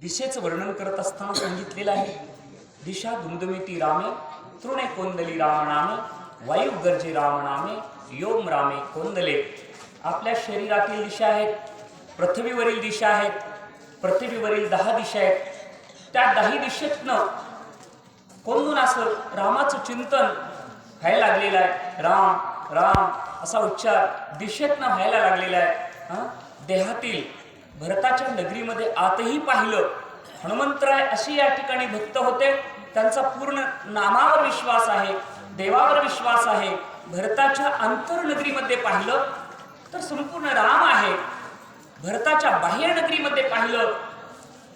दिशेचं वर्णन करत असताना सांगितलेलं आहे. दिशा दुमदुमिती रामे तृणे कोंदली रामनामे वायू गर्जे योम रामे कोंदले. आपल्या शरीरातील दिशा आहेत पृथ्वीवरील दिशा आहेत पृथ्वीवरील दहा दिशा आहेत. त्या दहा दिशेतनं कोंदून असं रामाचं चिंतन व्हायला लागलेलं आहे. राम राम असा उच्चार दिशेतनं व्हायला लागलेला आहे. हां? देहातील भरताच्या नगरीमध्ये आतही पाहिलं. हनुमंतराय अशी या ठिकाणी भक्त होते. त्यांचा पूर्ण नामावर विश्वास आहे देवावर विश्वास आहे. भरताच्या अंतरनगरीमध्ये पाहिलं तर संपूर्ण राम आहे. भरताच्या बाह्य नगरीमध्ये पाहिलं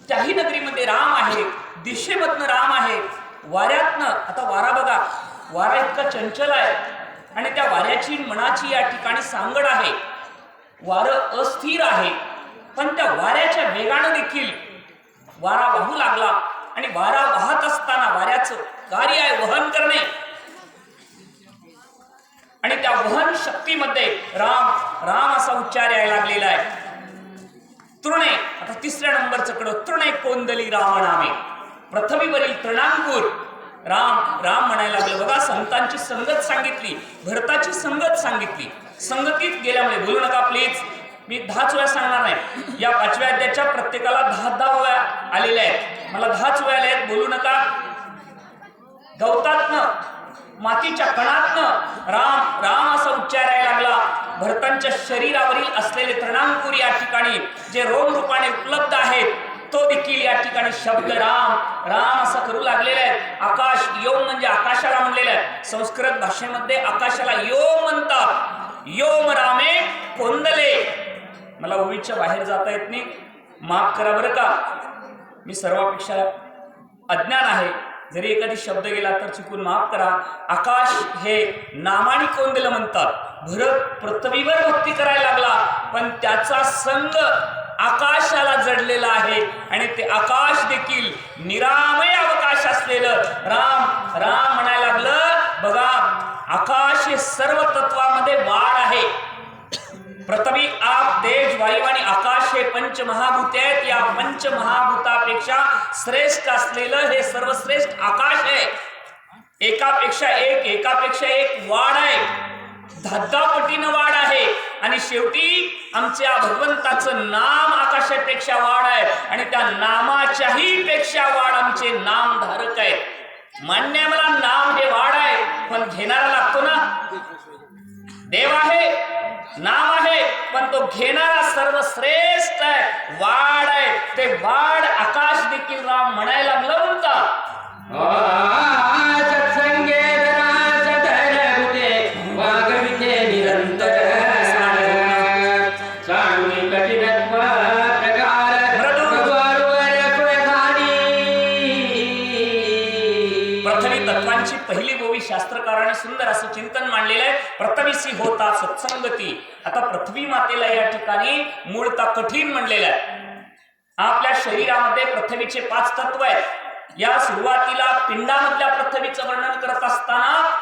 त्याही नगरीमध्ये राम आहे. दिशेमधनं राम आहे. वाऱ्यातनं आता वारा बघा वारा इतका चंचल आहे. आणि त्या वाऱ्याची मनाची या ठिकाणी सांगड आहे. वारं अस्थिर आहे. पण त्या वाऱ्याच्या वेगानं देखील वारा वाहू लागला. आणि वारा वाहत असताना वाऱ्याचं कार्य आहे वहन करणे. आणि त्या वहन शक्तीमध्ये राम राम असा उच्चार यायला लागलेला आहे. तृणे आता तिसऱ्या नंबरचं कडं तृणे कोंदली राम पृथ्वीवरील तृणांकूर. राम राम म्हणायला लागलं बघा संतांची संगत सांगितली भरताची संगत सांगितली. संगतीत गेल्यामुळे बोलू नका प्लीज मी दहाच वेळा सांगणार नाही. या पाचव्या अध्यायाच्या प्रत्येकाला दहा दहा वेळा आलेल्या आहेत. मला दहाच वेळा आल्या आहेत. बोलू नका. गवतातनं मातीच्या कणातनं राम राम असा उच्चारायला लागला. भरतांच्या शरीरावरील असलेले तृणांकुर या ठिकाणी जे रोम रूपाने उपलब्ध आहेत तो देखील या ठिकाणी शब्द राम राम असा करू लागलेला आहे. आकाश योम म्हणजे आकाशाला म्हणलेलं आहे. संस्कृत भाषेमध्ये आकाशाला योम म्हणतात. योम रामे कोंदले. मला ओवीच्या बाहेर जाता येत नाही. माफ करा बरं का. मी सर्वापेक्षा अज्ञान आहे. जरी एखादी शब्द गेला तर चुकून माफ करा. आकाश हे नामाने दिलं म्हणतात. भरत पृथ्वीवर भक्ती करायला लागला. पण त्याचा संग आकाशाला जडलेला आहे. आणि ते आकाश देखील निरामय अवकाश असलेलं राम राम म्हणायला लागलं. बघा आकाश हे सर्व तत्वामध्ये वाढ आहे. प्रथमी आप तेज वायू आणि आकाश हे पंचमहाभूत आहेत. या पंचमहाभूतापेक्षा श्रेष्ठ असलेलं हे सर्वश्रेष्ठ आकाश आहे. एकापेक्षा एक एकापेक्षा एक वाढ आहे. दहा पटीनं वाढ आहे. आणि शेवटी आमच्या भगवंताचं नाम आकाशापेक्षा वाढ आहे. आणि त्या नामाच्याही पेक्षा वाढ आमचे नामधारक आहे मान्य मला नाम हे वाढ आहे. पण घेणारा लागतो ना? देव आहे. नाम आहे पण तो घेणारा सर्वश्रेष्ठ आहे. वाढ आहे. ते वाढ आकाश देखील राम म्हणायला लागलं होता. पृथ्वी पहिली गोवी शास्त्रकाराने सुंदर असं चिंतन मांडलेलं आहे. पृथ्वीसी होता सत्संगती. आता पृथ्वी मातेला या ठिकाणी मूळता कठीण म्हणलेलं आहे. आपल्या शरीरामध्ये पृथ्वीचे पाच तत्व आहेत. या सुरुवातीला पिंडामधल्या पृथ्वीचं वर्णन करत असताना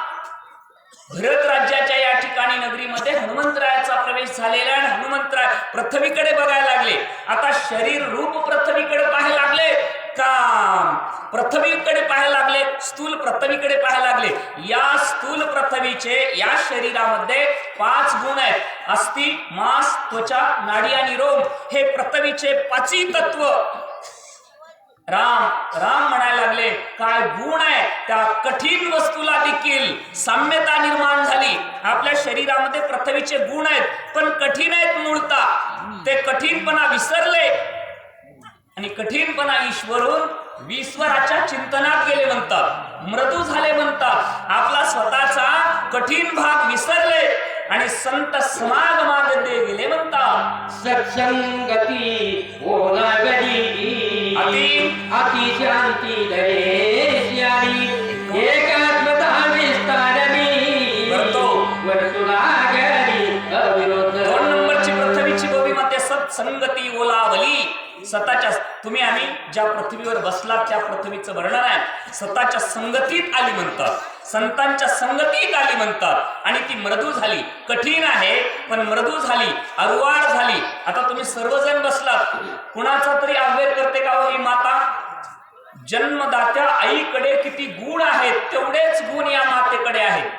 भरत राज्याच्या या ठिकाणी नगरीमध्ये हनुमंतरायाचा प्रवेश झालेला आहे. आणि हनुमंतराय पृथ्वीकडे बघायला लागले. आता शरीर रूप पृथ्वीकडे पाहायला लागले. काम! प्रथमीकडे पाहायला लागले स्थूल प्रथमीकडे पाहायला लागले. या स्थूल प्रथमीचे या शरीरामध्ये पाच गुण आहेत. अस्थि मांस त्वचा नाडी आणि रोम हे प्रथमीचे पाचही तत्व. राम राम म्हणायला लागले काय गुण आहे? त्या कठीण वस्तूला देखील साम्यता निर्माण झाली. आपल्या शरीरामध्ये प्रथमीचे गुण आहेत पण कठीण आहेत मूळता. ते कठीणपणा विसरले. आणि कठीणपणा ईश्वरून ईश्वराच्या चिंतनात गेले म्हणतात. मृदू झाले म्हणतात. आपला स्वतःचा कठीण भाग विसरले आणि संत समागमामध्ये गेले म्हणतात. सत्संगती ओलागडी अति- अति. शांती दरेश्यारी. एकात्मता विस्तारणी करतो. वर्तुळागरी अविरोध. दोन नंबरची पृथ्वीची गोबी मध्ये सत्संगती ओलावली. स्वतःच्या तुम्ही आम्ही ज्या पृथ्वीवर बसलात त्या पृथ्वीचं वर्णन आहे. स्वतःच्या संगतीत आली म्हणतात. संतांच्या संगतीत आली म्हणतात. आणि ती मृदू झाली. कठीण आहे पण मृदू झाली. अरुवाड झाली. आता तुम्ही सर्वजण बसलात. कुणाचा तरी अव्यय करते का हो ही माता? जन्मदात्या आईकडे किती गुण आहेत तेवढेच गुण या मातेकडे आहेत.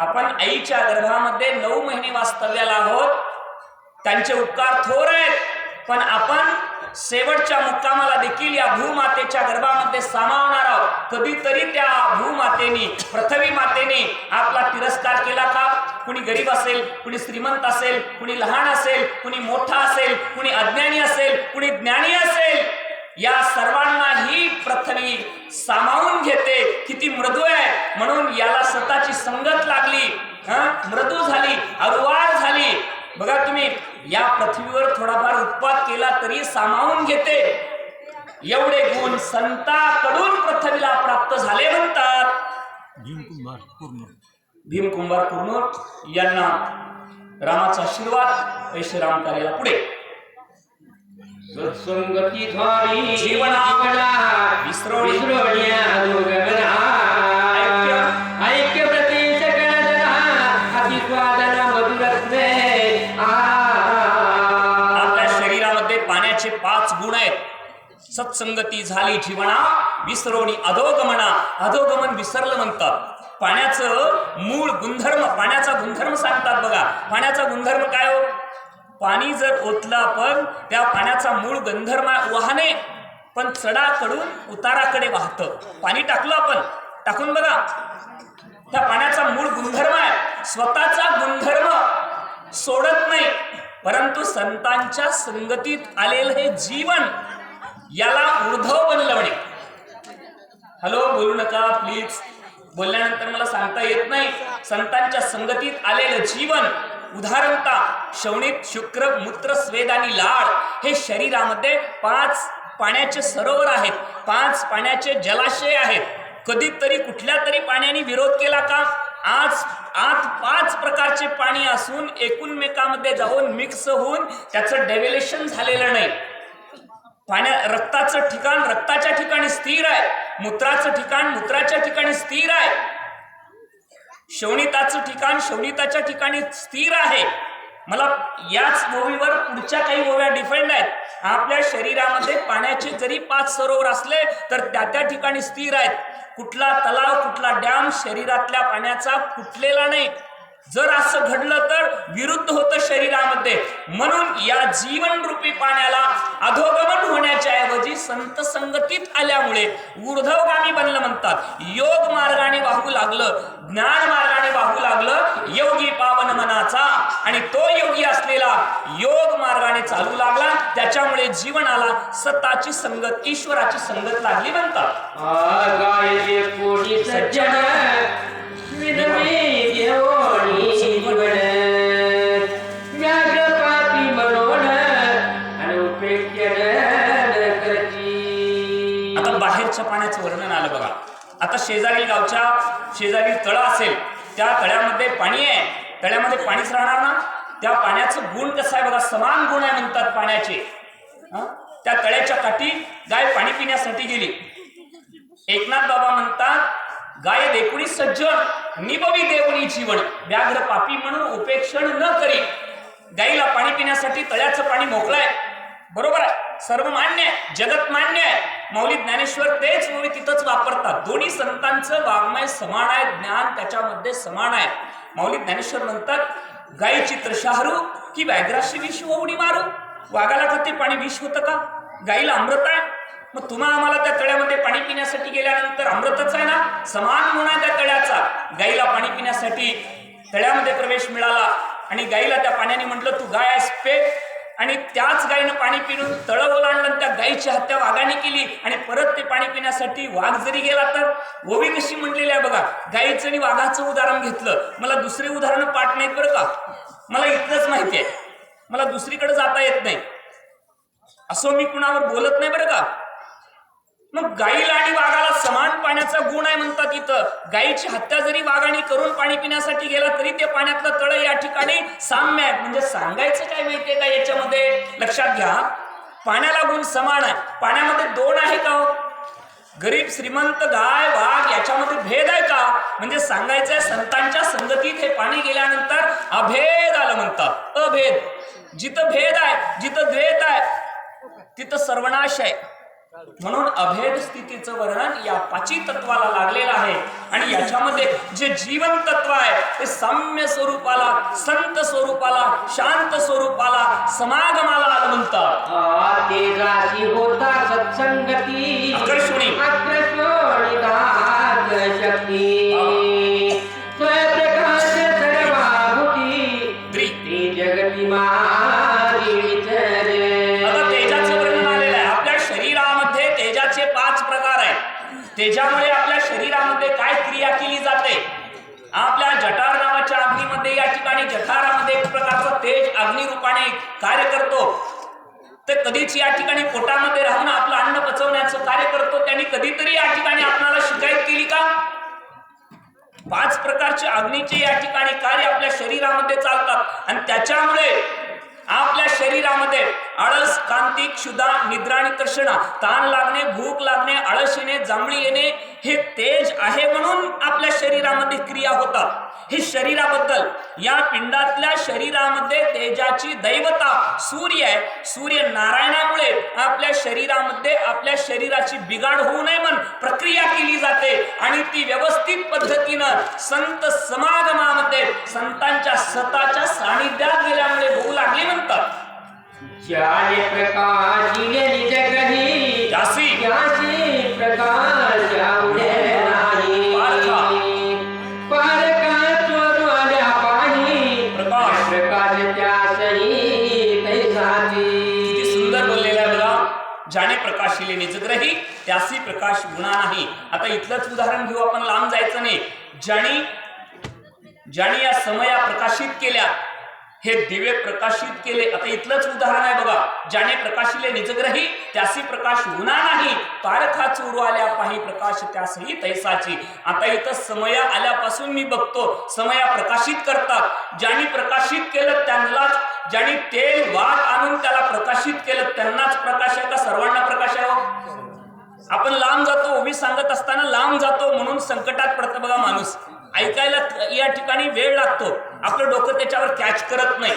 आपण आईच्या गर्भामध्ये नऊ महिने वास्तव्याला आहोत. त्यांचे उपकार थोर आहेत. पण आपण शेवटच्या मुक्कामाला देखील या भूमातेच्या गर्भामध्ये सामावणार आहोत. कधीतरी त्या भूमातेनी पृथ्वी मातेने आपला तिरस्कार केला का? कुणी गरीब असेल कुणी श्रीमंत असेल कुणी लहान असेल कुणी मोठा असेल कुणी अज्ञानी असेल कुणी ज्ञानी असेल या सर्वांना ही पृथ्वी सामावून घेते. किती मृदू आहे. म्हणून याला स्वतःची संगत लागली. हा? मृदू झाली अरुवार झाली. बघा तुम्ही या पृथ्वीवर थोडाफार उत्पाद केला तरी सामावून घेते. एवढे गुण संताकडून पृथ्वीला प्राप्त झाले म्हणतात. भीमकुमार पूर्ण भीम कुंभार कुरनूर यांना रामाचा आशीर्वाद ऐशराम कार्याला पुढे. सत्संगती झाली जीवना जीवना सत्संगती झाली जीवना विसरवणी अधोगमना. अधोगमन विसरलं म्हणतात. पाण्याचं मूळ गुणधर्म पाण्याचा गुणधर्म सांगतात बघा. पाण्याचा गुणधर्म काय हो? पाणी जर ओतलं आपण त्या पाण्याचा मूळ गंधर्म वाहने. पण चढाकडून उताराकडे वाहतं. पाणी टाकलं आपण टाकून बघा. त्या पाण्याचा मूळ गुणधर्म आहे. स्वतःचा गुणधर्म सोडत नाही. परंतु संतांच्या संगतीत आलेलं हे जीवन याला ऊर्ध्व बनलं म्हणे. हॅलो बोलू नका प्लीज बोलल्यानंतर मला सांगता येत नाही. संतांच्या संगतीत आलेलं जीवन उदाहरणता शवणीत शुक्र मूत्र स्वेद आणि लाळ हे शरीरामध्ये पाच पाण्याचे सरोवर आहेत. पाच पाण्याचे जलाशय आहेत. कधीतरी कुठल्या तरी पाण्याने विरोध केला का? आज आत पाच प्रकारचे पाणी असून एकूणमेकामध्ये जाऊन मिक्स होऊन त्याचं डेव्हलेशन झालेलं नाही. पाण्या रक्ताचं ठिकाण रक्ताच्या ठिकाणी स्थिर आहे. मूत्राचं ठिकाण मूत्राच्या ठिकाणी स्थिर आहे. शवणिताचं ठिकाण शवणिताच्या ठिकाणी स्थिर आहे. मला याच ओवीवर पुढच्या काही ओव्या डिफेंड आहेत. आपल्या शरीरामध्ये पाण्याचे जरी पाच सरोवर असले तर त्या त्या ठिकाणी स्थिर आहेत. कुठला तलाव कुठला डॅम शरीरातल्या पाण्याचा फुटलेला नाही. जर असं घडलं तर विरुद्ध होतं शरीरामध्ये. म्हणून या जीवनरूपी पाण्याला अधोगमन होण्याच्या ऐवजी संत संगतीत आल्यामुळे ऊर्ध्वगामी बनलं म्हणतात. योग मार्गाने वाहू लागलं ज्ञान मार्गाने वाहू लागलं योगी पावन मनाचा. आणि तो योगी असलेला योग मार्गाने चालू लागला. त्याच्यामुळे जीवनाला सताची संगत ईश्वराची संगत लागली म्हणतात. सज्जन? गावच्या पाण्याचं वर्णन आलं बघा. आता शेजारी गावच्या शेजारी तळ असेल त्या तळ्यामध्ये पाणी आहे. तळ्यामध्ये पाणीच राहणार ना? त्या पाण्याचं गुण कसं आहे बघा? समान गुण आहे म्हणतात पाण्याचे. त्या तळ्याच्या काठी गाय पाणी पिण्यासाठी गेली. एकनाथ बाबा म्हणतात गाय देखुणी सज्जन निबवी देवणी जीवन. व्याघ्र पापी म्हणून उपेक्षण न करी गाईला पाणी पिण्यासाठी तळ्याचं पाणी मोकळं आहे. बरोबर आहे. सर्व मान्य आहे. जगत मान्य आहे. मौली ज्ञानेश्वर तेच मौली तिथंच वापरतात. दोन्ही संतांचं वाङ्मय समान आहे. ज्ञान त्याच्यामध्ये समान आहे. मौली ज्ञानेश्वर म्हणतात गायीची त्रशाहरू की व्याघ्राशी विष उडी मारू? वाघाला खाते पाणी विष होतं का? गाईला अमृत आहे? मग तुम्हा आम्हाला त्या तळ्यामध्ये पाणी पिण्यासाठी गेल्यानंतर अमृतच आहे ना? समान म्हणा त्या तळ्याचा. गाईला पाणी पिण्यासाठी तळ्यामध्ये प्रवेश मिळाला आणि गाईला त्या पाण्याने म्हटलं तू गाय आहेस पे आणि त्याच गायीनं पाणी पिणून तळं ओलांडलं त्या गायीची हत्या वाघाने केली आणि परत ते पाणी पिण्यासाठी वाघ जरी गेला तर. गोवी कशी म्हणलेली आहे बघा गायीचं आणि वाघाचं उदाहरण घेतलं. मला दुसरे उदाहरणं पाठ नाहीत बरं का? मला इथलंच माहिती आहे. मला दुसरीकडे जाता येत नाही. असं मी कुणावर बोलत नाही बरं का? मग गाईला आणि वाघाला समान पाण्याचा गुण आहे म्हणतात इथं. गाईची हत्या जरी वाघाने करून पाणी पिण्यासाठी गेला तरी ते पाण्यातलं तळ या ठिकाणी साम्य आहे. म्हणजे सांगायचं काय माहितीये का याच्यामध्ये? लक्षात घ्या. पाण्याला गुण समान आहे. पाण्यामध्ये दोन आहे का हो? गरीब श्रीमंत गाय वाघ याच्यामध्ये भेद आहे का? म्हणजे सांगायचंय संतांच्या संगतीत हे पाणी गेल्यानंतर अभेद आलं म्हणतात. अभेद. जिथं भेद आहे जिथं द्वेत आहे तिथं सर्वनाश आहे. म्हणून अभेद स्थितीचं वर्णन या पाची तत्वाला लागलेलं आहे. आणि याच्यामध्ये जे जीवन तत्व आहे ते साम्य स्वरूपाला संत स्वरूपाला शांत स्वरूपाला समागमाला म्हणतात आ तेजाची होता सत्संगती. आकर्षणी. प्रकारचं तेज अग्निरूपाने कार्य करतो. ते कधीच या ठिकाणी पोटामध्ये राहून आपलं अन्न पचवण्याचं कार्य करतो. त्यांनी कधीतरी या ठिकाणी आपणाला शिकायत केली का? पाच प्रकारचे अग्नीचे या ठिकाणी कार्य आपल्या शरीरामध्ये चालतात. आणि त्याच्यामुळे आपल्या शरीरामध्ये आळस कांती क्षुधा निद्रा आणि तृष्णा ताण लागणे भूक लागणे आळस येणे जांभळी येणे हे तेज आहे म्हणून आपल्या शरीरामध्ये क्रिया होतात. हे शरीराबद्दल. या पिंडातल्या शरीरामध्ये तेजाची दैवता सूर्य आहे. सूर्य नारायणामुळे आपल्या शरीरामध्ये आपल्या शरीराची बिघाड होऊ नये म्हणून प्रक्रिया केली जाते. आणि ती व्यवस्थित पद्धतीनं संत समागमामध्ये संतांच्या सताच्या सानिध्यात गेल्यामुळे होऊ लागली म्हणतात. निजग्रही प्रकाश गुणा नाही. आता इथलंच उदाहरण घेऊ आपण लांब जायचं नाही. ज्याने ज्याने या समया प्रकाशित केल्या हे दिवे प्रकाशित केले. आता इथलंच उदाहरण आहे बघा. ज्याने प्रकाशिले निजग्रही त्यासी प्रकाश गुणा नाही. तारखा चोरू आल्या पाही प्रकाश त्यासही तैसाची. आता इथं समया आल्यापासून मी बघतो समया प्रकाशित करतात. ज्यांनी प्रकाशित केलं त्यांनाच ज्यांनी तेल वाट आणून त्याला प्रकाशित केलं त्यांनाच प्रकाश आपण लांब जातो ओवी सांगत असताना लांब जातो म्हणून संकटात पडतं बघा माणूस. ऐकायला या ठिकाणी वेळ लागतो. आपलं डोकं त्याच्यावर कॅच करत नाही.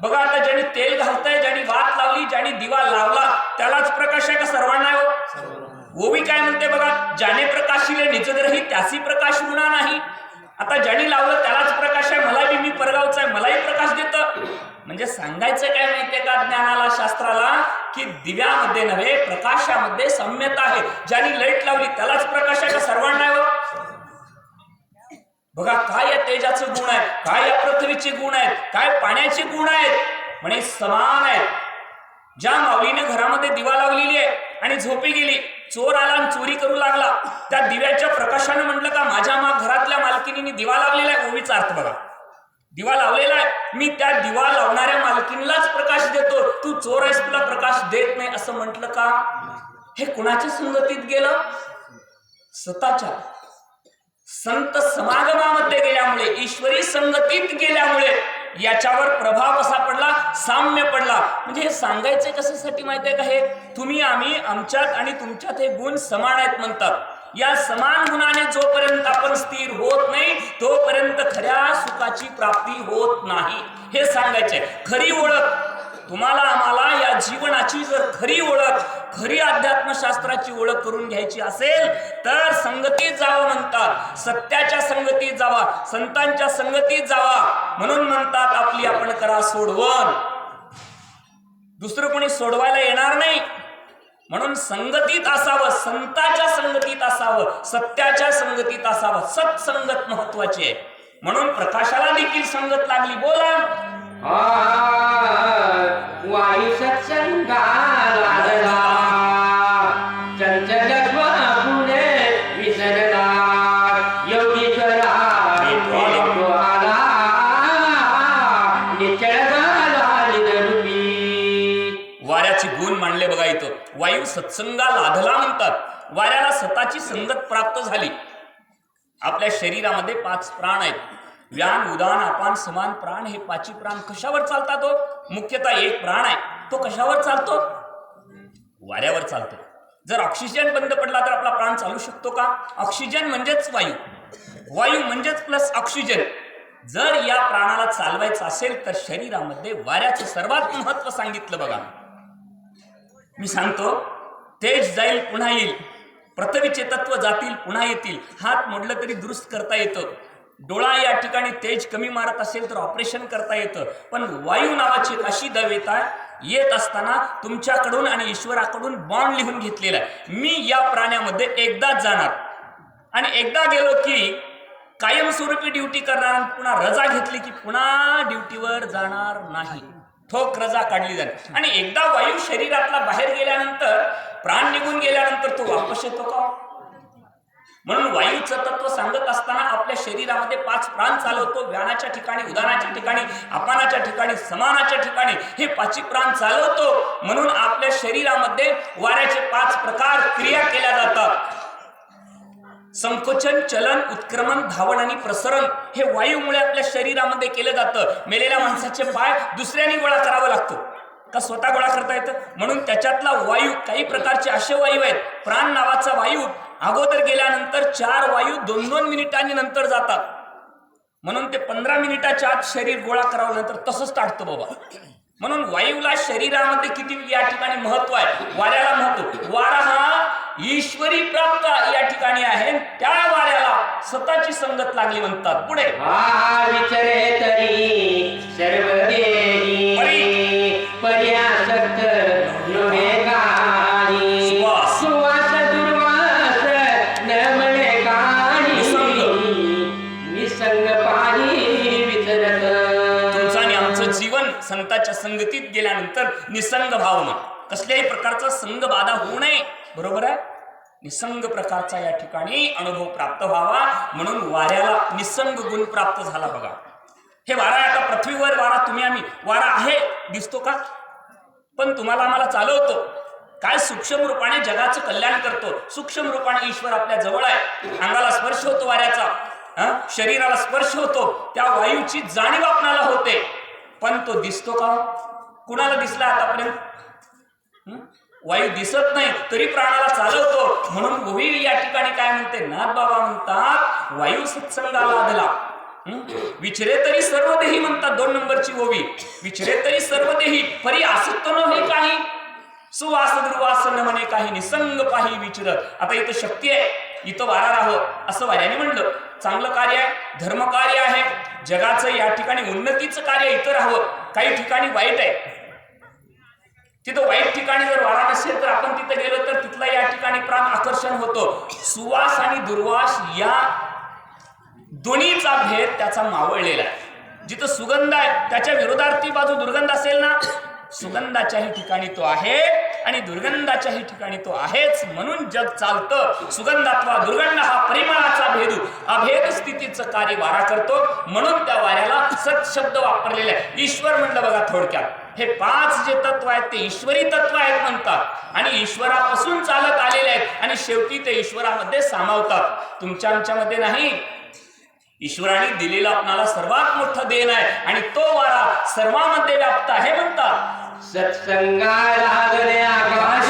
बघा आता ज्यांनी तेल घालताय ज्यांनी वात लावली ज्यांनी दिवा लावला त्यालाच प्रकाश आहे का सर्वांना आहे हो? ओवी काय म्हणते बघा ज्याने प्रकाशिले निजग्रही त्यासी प्रकाश गुणा नाही. आता ज्यांनी लावलं त्यालाच प्रकाश आहे. मला बी मी परगावचा आहे मलाही प्रकाश देतं. म्हणजे सांगायचं काय माहितीये का ज्ञानाला शास्त्राला? की दिव्यामध्ये नव्हे प्रकाशामध्ये सम्यता आहे. ज्यांनी लाइट लावली त्यालाच प्रकाश आहे का सर्वांना आहे बघा? काय या तेजाचे गुण आहेत काय या पृथ्वीचे गुण आहेत काय पाण्याचे गुण आहेत म्हणे समान आहेत. ज्या माऊलीने घरामध्ये दिवा लावलेली आहे आणि झोपी गेली चोर आला आणि चोरी करू लागला त्या दिव्याच्या प्रकाशानं म्हटलं का माझ्या मा घरातल्या मालकीने दिवा लावलेला आहे ओवीचा अर्थ बघा. दिवा लावलेला आहे. मी त्या दिवा लावणाऱ्या मालकीनलाच प्रकाश देतो. तू चोर आहेस तुला प्रकाश देत नाही असं म्हटलं का? हे कुणाच्या संगतीत गेलं? स्वतःच्या संत समागमामध्ये गेल्यामुळे ईश्वरी संगतीत गेल्यामुळे याच्यावर प्रभाव कसा पडला? साम्य पडला. म्हणजे हे सांगायचे कशासाठी माहिती आहे का हे? तुम्ही आम्ही आमच्यात आणि तुमच्यात हे गुण समान आहेत म्हणतात. या समान गुणाने जोपर्यंत आपण स्थिर होत नाही तोपर्यंत खऱ्या सुखाची प्राप्ती होत नाही. हे सांगायचे खरी ओळख तुम्हाला आम्हाला या जीवनाची जर खरी ओळख खरी अध्यात्मशास्त्राची ओळख करून घ्यायची असेल तर संगतीत जावं म्हणतात. सत्याच्या संगतीत जावा संतांच्या संगतीत जावा. म्हणून म्हणतात आपली आपण करा सोडवण. दुसरं कोणी सोडवायला येणार नाही. म्हणून संगतीत असावं संताच्या संगतीत असावं सत्याच्या संगतीत असावं. सत्संगत महत्वाची आहे. म्हणून प्रकाशाला देखील संगत लागली. बोला. वायू सत्संगाला सत्संगा लाधला म्हणतात. वाऱ्याला स्वतःची संगत प्राप्त झाली. आपल्या शरीरामध्ये पाच प्राण आहेत. व्यान उदान अपान समान प्राण हे पाची प्राण कशावर चालतात हो? मुख्यतः एक प्राण आहे. तो कशावर चालतो? वाऱ्यावर चालतो. जर ऑक्सिजन बंद पडला तर आपला प्राण चालू शकतो का? ऑक्सिजन म्हणजेच वायू. वायू म्हणजेच प्लस ऑक्सिजन. जर या प्राणाला चालवायचं असेल तर शरीरामध्ये वाऱ्याचं सर्वात महत्त्व सांगितलं बघा. मी सांगतो तेज जाईल पुन्हा येईल. पृथ्वीचे तत्व जातील पुन्हा येतील. हात मोडलं तरी दुरुस्त करता येतं. डोळा या ठिकाणी तेज कमी मारत असेल तर ऑपरेशन करता येतं. पण वायू नावाची अशी दवेता येत असताना तुमच्याकडून आणि ईश्वराकडून बॉन्ड लिहून घेतलेला आहे. मी या प्राण्यामध्ये एकदाच जाणार. आणि एकदा गेलो की कायमस्वरूपी ड्युटी करणार पुन्हा रजा घेतली की पुन्हा ड्युटीवर जाणार नाही. ठोक रजा काढली जाईल आणि एकदा वायू शरीरातला बाहेर गेल्यानंतर प्राण निघून गेल्यानंतर तो वापस येतो का? म्हणून वायूचं तत्व सांगत असताना आपल्या शरीरामध्ये पाच प्राण चालवतो. व्यानाच्या ठिकाणी उदानाच्या ठिकाणी अपानाच्या ठिकाणी समानाच्या ठिकाणी हे पाची प्राण चालवतो. म्हणून आपल्या शरीरामध्ये वाऱ्याचे पाच प्रकार क्रिया केल्या जातात. संकोचन चलन उत्क्रमण धावण आणि प्रसरण हे वायूमुळे आपल्या शरीरामध्ये केलं जातं. मेलेल्या माणसाचे पाय दुसऱ्याने गोळा करावं लागतं. तर स्वतः गोळा करता येतं. म्हणून त्याच्यातला वायू काही प्रकारचे असे वायू आहेत प्राण नावाचा वायू अगोदर गेल्यानंतर चार वायू दोन दोन मिनिटांनी नंतर जातात. म्हणून ते पंधरा मिनिटाच्या आत शरीर गोळा करावं नंतर तसंच टाकतं बाबा. म्हणून वायूला शरीरामध्ये किती या ठिकाणी महत्त्व आहे? वाऱ्याला महत्त्व वारा हा ईश्वरी प्राप्त या ठिकाणी आहे. त्या वाऱ्याला स्वतःची संगत लागली म्हणतात. पुढे. तरी सर्व संगतीत गेल्यानंतर निसंग भावना कसल्याही प्रकारचा संग बाधा होऊ नये. बरोबर आहे? निसंग प्रकारचा या ठिकाणी अनुभव प्राप्त व्हावा. म्हणून वाऱ्याला निसंग गुण प्राप्त झाला बघा. हे वारा आता पृथ्वीवर वारा तुम्ही आम्ही. वारा आहे. दिसतो का? पण तुम्हाला आम्हाला चालवतो. काय सूक्ष्म रूपाने जगाचं कल्याण करतो. सूक्ष्म रूपाने ईश्वर आपल्या जवळ आहे. अंगाला स्पर्श होतो वाऱ्याचा. शरीराला स्पर्श होतो. त्या वायूची जाणीव आपणाला होते. पण तो दिसतो का? कुणाला दिसला आतापर्यंत? वायू दिसत नाही तरी प्राणाला चालवतो. म्हणून गोवी या ठिकाणी काय म्हणते? नाथ बाबा म्हणतात वायू सत्संगाला आदला. विचरे तरी सर्व देही म्हणतात दोन नंबरची ओवी. विचरे तरी सर्व देही परी आसक्त न हे काही. सुवास दुर्वास न म्हणे काही निसंग पाही विचरत. आता इथं शक्ती आहे इथं वारा राह असं वाऱ्याने म्हणलं. चांगलं कार्य आहे धर्मकार्य आहे जगाचं या ठिकाणी उन्नतीचं कार्य इतर हवं काही ठिकाणी वाईट आहे. तिथं वाईट ठिकाणी जर वारा नसेल तर आपण तिथं गेलो तर तिथला या ठिकाणी प्राण आकर्षण होतो. सुवास आणि दुर्वास या दोन्हीचा भेद त्याचा मावळलेला आहे. जिथं सुगंध आहे त्याच्या विरोधार्थी बाजू दुर्गंध असेल ना सुगंधाच्याही ठिकाणी तो आहे. आणि दुर्गंधाच्याही ठिकाणी तो आहेच म्हणून जग चालतं. सुगंधात्वा दुर्गंध हा परिमळाचा भेदू. अभेद स्थितीचं कार्य वारा करतो. म्हणून त्या वाऱ्याला सत शब्द वापरलेले आहे. ईश्वर म्हणलं बघा थोडक्यात. हे पाच जे तत्व आहेत ते ईश्वरी तत्व आहेत म्हणतात. आणि ईश्वरापासून चालत आलेले आहेत. आणि शेवटी ते ईश्वरामध्ये सामावतात. तुमच्या आमच्यामध्ये नाही. ईश्वराने दिलेला आपणाला सर्वात मोठं देण आहे. आणि तो वारा सर्वामध्ये व्याप्त आहे म्हणतात. सत्संगा लागले आकाश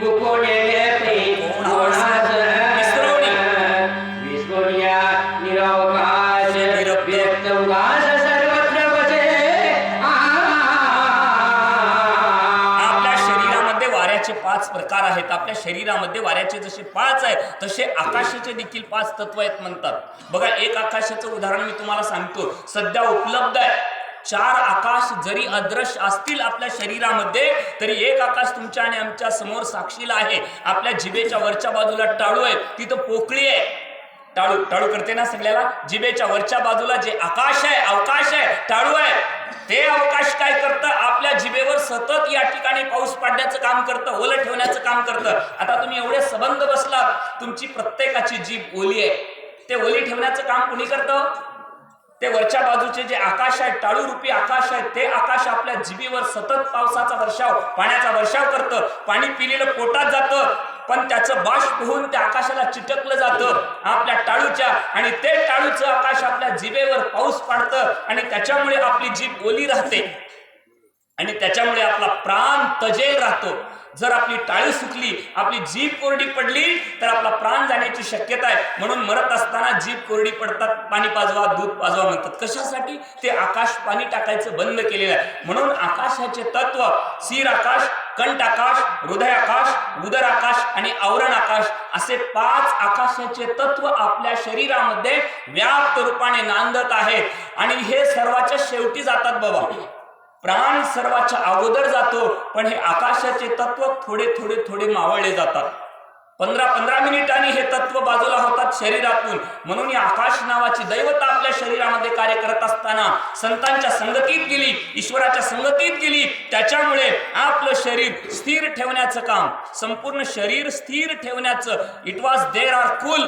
कुकोडेले प्रेम कोणास विसरवणी. विस्मया निरवकाश निरब्द. व्यक्त उगास सर्वत्र बसे. आपल्या शरीरामध्ये वाऱ्याचे पाच प्रकार आहेत. आपल्या शरीरामध्ये वाऱ्याचे जसे पाच आहेत तसे आकाशाचे देखील पाच तत्व आहेत म्हणतात. बघा एक आकाशाचं उदाहरण मी तुम्हाला सांगतो. सध्या उपलब्ध आहे. चार आकाश जरी अदृश्य असतील आपल्या शरीरामध्ये तरी एक आकाश तुमच्या आणि आमच्यासमोर साक्षीला आहे. आपल्या जिभेच्या वरच्या बाजूला टाळू आहे. तिथं पोकळी आहे. टाळू टाळू करते ना सगळ्याला? जिभेच्या वरच्या बाजूला जे आकाश आहे अवकाश आहे टाळू आहे. ते अवकाश काय करतं? आपल्या जिभेवर सतत या ठिकाणी पाऊस पाडण्याचं काम करतं ओलं ठेवण्याचं काम करतं. आता तुम्ही एवढे सबंध बसलात तुमची प्रत्येकाची जीभ ओली आहे. ते ओली ठेवण्याचं काम कुणी करतं? ते वरच्या बाजूचे जे आकाश आहे टाळू रूपी आकाश आहे ते आकाश आपल्या जिबीवर सतत पावसाचा वर्षाव पाण्याचा वर्षाव करतं. पाणी पिलेलं पोटात जातं पण त्याचं बाष्प होऊन त्या आकाशाला चिटकलं जातं आपल्या टाळूच्या. आणि ते टाळूचं आकाश आपल्या जिबेवर पाऊस पाडतं आणि त्याच्यामुळे आपली जीभ ओली राहते. आणि त्याच्यामुळे आपला प्राण तजेल राहतो. जर आपली टाळी सुकली आपली जीभ कोरडी पडली तर आपला प्राण जाण्याची शक्यता आहे. म्हणून मरत असताना जीभ कोरडी पडतात पाणी पाजवा दूध पाजवा म्हणतात. कशासाठी? ते आकाश पाणी टाकायचं बंद केलेलं आहे. म्हणून आकाशाचे तत्व सीर आकाश कंठ आकाश हृदय आकाश उदर आकाश आणि आवरण आकाश असे पाच आकाशाचे तत्व आपल्या शरीरामध्ये व्याप्त रूपाने नांदत आहेत. आणि हे सर्वाच्या शेवटी जातात बाबा. प्राण सर्वाच्या अगोदर जातो पण हे आकाशाचे तत्व थोडे थोडे थोडे मावळले जातात. पंधरा पंधरा मिनिटांनी हे तत्व बाजूला होतात शरीरातून. म्हणून ही आकाश नावाची दैवता आपल्या शरीरामध्ये कार्य करत असताना संतांच्या संगतीत गेली ईश्वराच्या संगतीत गेली. त्याच्यामुळे आपलं शरीर स्थिर ठेवण्याचं काम संपूर्ण शरीर स्थिर ठेवण्याचं. It was there are cool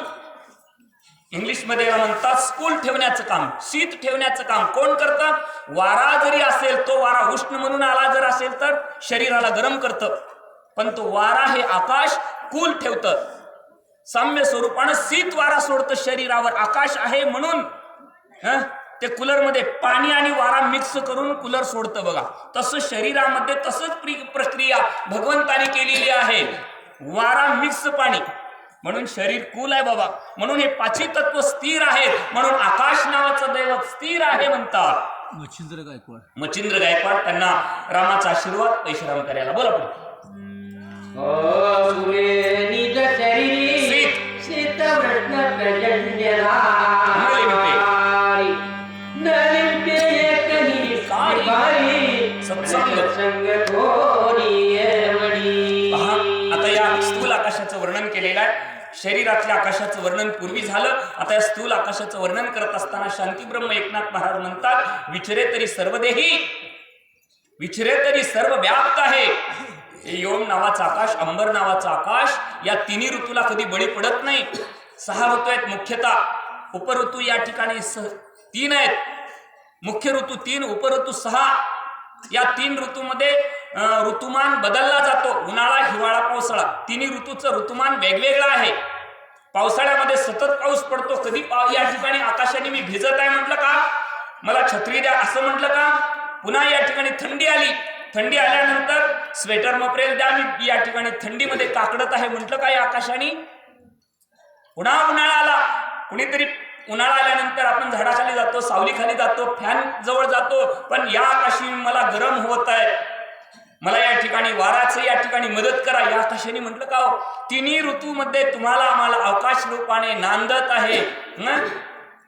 इंग्लिशमध्ये म्हणतात स्कूल ठेवण्याचं काम शीत ठेवण्याचं काम कोण करतं? वारा जरी असेल तो वारा उष्ण म्हणून आला जर असेल तर शरीराला गरम करतं. पण तो वारा हे आकाश कूल ठेवतं. साम्य स्वरूपानं शीत वारा सोडतं शरीरावर आकाश आहे म्हणून. ते कूलरमध्ये पाणी आणि वारा मिक्स करून कूलर सोडतं बघा. तसं शरीरामध्ये तसंच प्रक्रिया भगवंताने केलेली आहे. वारा मिक्स पाणी. म्हणून शरीर कूल आहे बाबा. म्हणून हे पाची तत्व स्थिर आहेत. म्हणून आकाश नावाचं दैवत स्थिर आहे म्हणतात. मच्छिंद्र गायकवाड. मच्छिंद्र गायकवाड त्यांना रामाचा आशीर्वाद पैशराम करायला. बोला पुढे. शरीरातल्या आकाशाचं वर्णन पूर्वी झालं. आता या स्थूल आकाशाचं वर्णन करत असताना शांतीब्रह्म एकनाथ महाराज म्हणतात विचरे तरी सर्वदेही विचरे तरी सर्व व्याप्त आहे. योम नावाचा आकाश अंबर नावाचा आकाश या तिन्ही ऋतूला कधी बळी पडत नाही. सहा ऋतू आहेत मुख्यतः. उपऋतू या ठिकाणी स तीन आहेत. मुख्य ऋतू तीन उपऋतू सहा. या तीन ऋतूमध्ये ऋतुमान बदलला जातो. उन्हाळा हिवाळा पावसाळा. तिन्ही ऋतूचं ऋतुमान वेगवेगळं आहे. पावसाळ्यामध्ये सतत पाऊस पडतो. कधी या ठिकाणी आकाशाने मी भिजत आहे म्हटलं का? मला छत्री द्या. असं म्हटलं का? पुन्हा या ठिकाणी थंडी आली. थंडी आल्यानंतर स्वेटर मपरेल द्या. मी या ठिकाणी थंडीमध्ये काकडत आहे म्हटलं का या आकाशाने? पुन्हा उन्हाळा आला. कुणीतरी उन्हाळा आल्यानंतर आपण झाडाखाली जातो सावलीखाली जातो फॅन जवळ जातो. पण या आकाशी मला गरम होत आहे. मला या ठिकाणी वाराचं या ठिकाणी मदत करा. या आकाशाने म्हटलं का हो? तिन्ही ऋतूमध्ये तुम्हाला आम्हाला अवकाश रूपाने नांदत आहे. हं?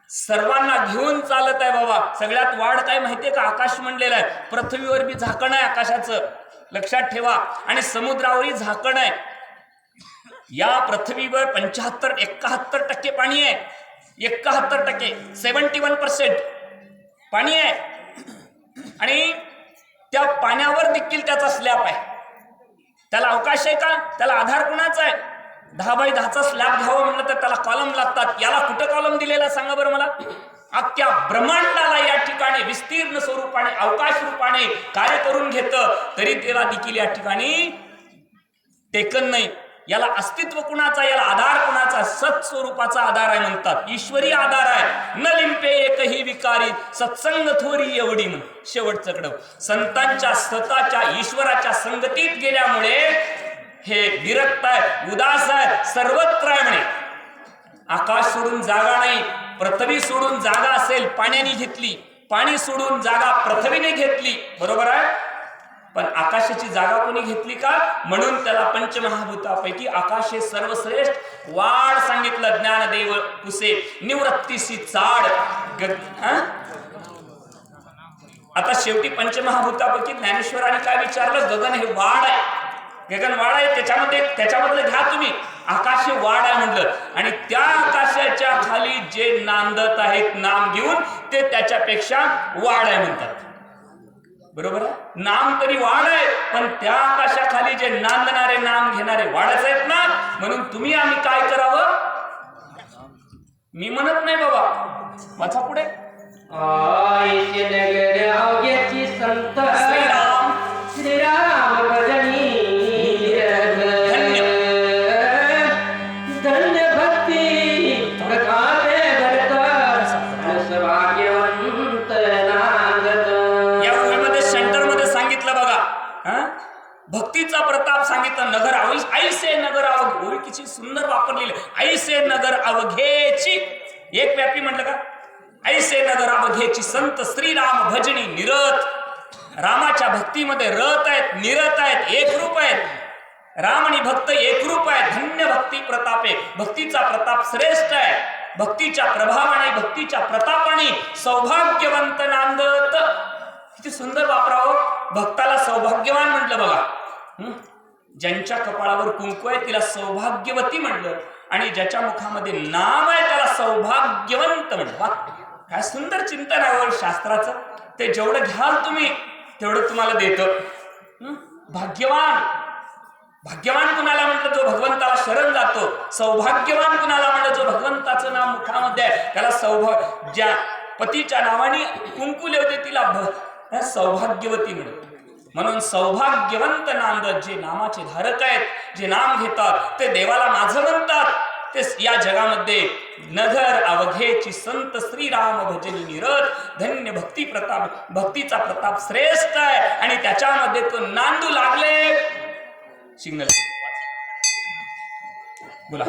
सर्वांना घेऊन चालत आहे बाबा. सगळ्यात वाढ काय माहितीये का? आकाश म्हणलेलं आहे. पृथ्वीवर बी झाकण आहे आकाशाचं. लक्षात ठेवा. आणि समुद्रावरही झाकण आहे. या पृथ्वीवर पंच्याहत्तर एकाहत्तर टक्के पाणी आहे. एकाहत्तर टक्के सेवन्टी वन पर्सेंट पाणी आहे. आणि त्या पाण्यावर देखील त्याचा स्लॅब आहे. त्याला अवकाश आहे का? त्याला आधार कुणाचा आहे? दहा बाय दहाचा स्लॅब घ्यावा म्हणलं तर त्याला कॉलम लागतात. याला कुठं कॉलम दिलेला सांगा बरं मला. अख्ख्या ब्रह्मांडाला या ठिकाणी विस्तीर्ण स्वरूपाने अवकाश रूपाने कार्य करून घेतं. तरी त्याला देखील या ठिकाणी टेकन नाही. याला अस्तित्व कुणाचा याला आधार कुणाचा? सत्स्वरूपाचा आधार आहे म्हणतात. ईश्वरी आधार आहे. न लिंपे एकही विकारी सत्संग थोरी एवढी म्हण. शेवटचं कडव संतांच्या स्वतःच्या ईश्वराच्या संगतीत गेल्यामुळे हे विरक्त आहे उदास आहे सर्वत्र आहे म्हणे. आकाश सोडून जागा नाही पृथ्वी सोडून जागा असेल पाण्याने घेतली. पाणी सोडून जागा पृथ्वीने घेतली. बरोबर आहे? पण आकाशाची जागा कोणी घेतली का? म्हणून त्याला पंचमहाभूतापैकी आकाश हे सर्वश्रेष्ठ वाढ सांगितलं ज्ञानदेव कुसे. निवृत्तीसी चाड. आता शेवटी पंचमहाभूतापैकी ज्ञानेश्वराने काय विचारलं? गगन हे वाढ आहे. गगन वाढ आहे. त्याच्यामध्ये त्याच्यामधलं घ्या तुम्ही. आकाश हे वाढ आहे म्हटलं आणि त्या आकाशाच्या खाली जे नांदत आहेत नाम घेऊन ते त्याच्यापेक्षा वाढ आहे म्हणतात. बरोबर आहे? नाम तरी वाढ आहे पण त्या आकाशाखाली जे नांदणारे नाम घेणारे वाढच आहेत ना म्हणून तुम्ही आम्ही काय करावं? मी म्हणत नाही बाबा. वाचा पुढे. आयचे नगर संत सांगितलं नगर आवई ऐसे नगर अवघ किती सुंदर वापरलेली ऐसे नगर अवघेची एक व्यापी म्हटलं का? ऐसे नगर अवघेची संत श्रीराम भजनी निरत. रामाच्या भक्तीमध्ये रत आहेत निरत आहेत एकरूप आहेत. राम आणि भक्त एकरूप आहेत धन्य भक्ती प्रतापे. भक्तीचा प्रताप श्रेष्ठ आहे. भक्तीच्या प्रभावाने भक्तीच्या प्रतापाने सौभाग्यवंत नांदत. किती सुंदर वापरावं. भक्ताला सौभाग्यवान म्हटलं बघा. ज्यांच्या कपाळावर कुंकू आहे तिला सौभाग्यवती म्हटलं. आणि ज्याच्या मुखामध्ये नाम आहे त्याला सौभाग्यवंत म्हटलं. वा काय सुंदर चिंतन आहे हो शास्त्राचं. ते जेवढं घ्याल तुम्ही तेवढं तुम्हाला देतं. भाग्यवान. भाग्यवान कुणाला म्हटलं जो भगवंताला शरण जातो. सौभाग्यवान कुणाला म्हणलं जो भगवंताचं नाव मुखामध्ये आहे त्याला सौभाग्य ज्या पतीच्या नावाने कुंकू होते तिला सौभाग्यवती म्हणतो म्हणून सौभाग्यवंत नांदत जे नामाचे धारक आहेत जे नाम घेतात ते देवाला माझं म्हणतात. ते या जगामध्ये नगर अवघेची संत श्रीराम भजनी निरत धन्य भक्ती प्रताप भक्तीचा प्रताप श्रेष्ठ आहे. आणि त्याच्यामध्ये तो नांदू लागले. सिग्नल बोला.